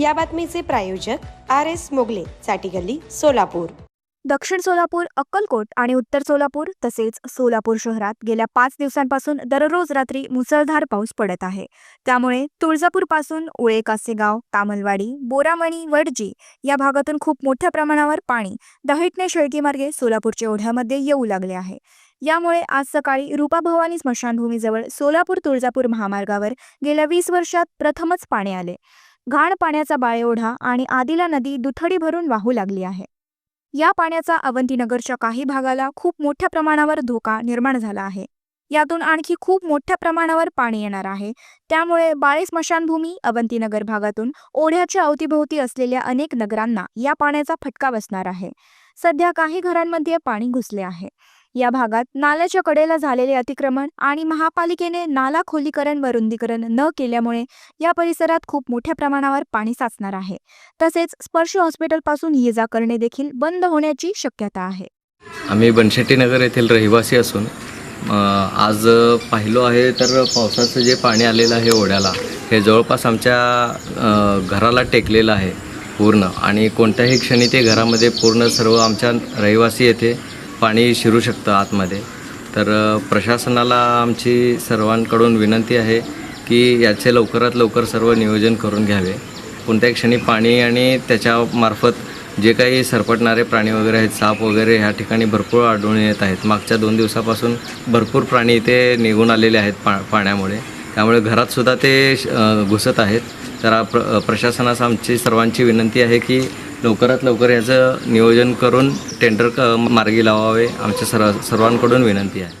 या बातमीचे प्रायोजक आर एस मोगले चाटी गल्ली सोलापूर. दक्षिण सोलापूर अक्कलकोट आणि उत्तर सोलापूर तसेच सोलापूर शहरात गेल्या पाच दिवसांपासून दररोज रात्री मुसळधार पाऊस पडत आहे. त्यामुळे तुळजापूरपासून उळे कासेगाव तामलवाडी बोरामणी वडजी या भागातून खूप मोठ्या प्रमाणावर पाणी दहिटणे शेळकीमार्गे सोलापूरच्या ओढ्यामध्ये येऊ लागले आहे. यामुळे आज सकाळी रूपाभवानी स्मशानभूमीजवळ सोलापूर तुळजापूर महामार्गावर गेल्या वीस वर्षात प्रथमच पाणी आले. घाण पाण्याचा बाळेओढा आणि आदिला नदी दुथडी भरून वाहू लागली आहे. या पाण्याचा अवंतीनगरच्या काही भागाला खूप मोठ्या प्रमाणावर धोका निर्माण झाला आहे. यातून आणखी खूप मोठ्या प्रमाणावर पाणी येणार आहे. त्यामुळे बाळे स्मशानभूमी अवंतीनगर भागातून ओढ्याच्या अवतीभोवती असलेल्या अनेक नगरांना या पाण्याचा फटका बसणार आहे. सध्या काही घरांमध्ये पाणी घुसले आहे. या भागात नाल्याच्या कडेला झालेले अतिक्रमण आणि महापालिकेने नाला खोलीकरण व रुंदीकरण न केल्यामुळे या परिसरात खूप मोठ्या प्रमाणावर पाणी साचणार आहे. तसेच स्पर्श हॉस्पिटलपासून ये जा करणे देखील बंद होण्याची शक्यता आहे. आम्ही बनशेट्टीनगर येथील रहिवासी असून आज पाहिलो आहे तर पावसाचं जे पाणी आलेलं आहे ओढ्याला हे जवळपास आमच्या घराला टेकलेलं आहे पूर्ण. आणि कोणत्याही क्षणी ते घरामध्ये पूर्ण सर्व आमच्या रहिवासी येथे पाणी शिरू शकतं आतमध्ये. तर प्रशासनाला आमची सर्वांकडून विनंती आहे की याचे लवकरात लवकर सर्व नियोजन करून घ्यावे. कोणत्याही क्षणी पाणी आणि त्याच्यामार्फत जे काही सरपटणारे प्राणी वगैरे आहेत साप वगैरे ह्या ठिकाणी भरपूर आढळून येत आहेत. मागच्या दोन दिवसापासून भरपूर प्राणी इथे निघून आलेले आहेत पा पाण्यामुळे. त्यामुळे घरातसुद्धा ते घुसत आहेत. तर प्र प्रशासनास आमची सर्वांची विनंती आहे की लवकरात लवकर याचं नियोजन करून टेंडर क मार्गी लावावे आमच्या सर्व सर्वांकडून विनंती आहे.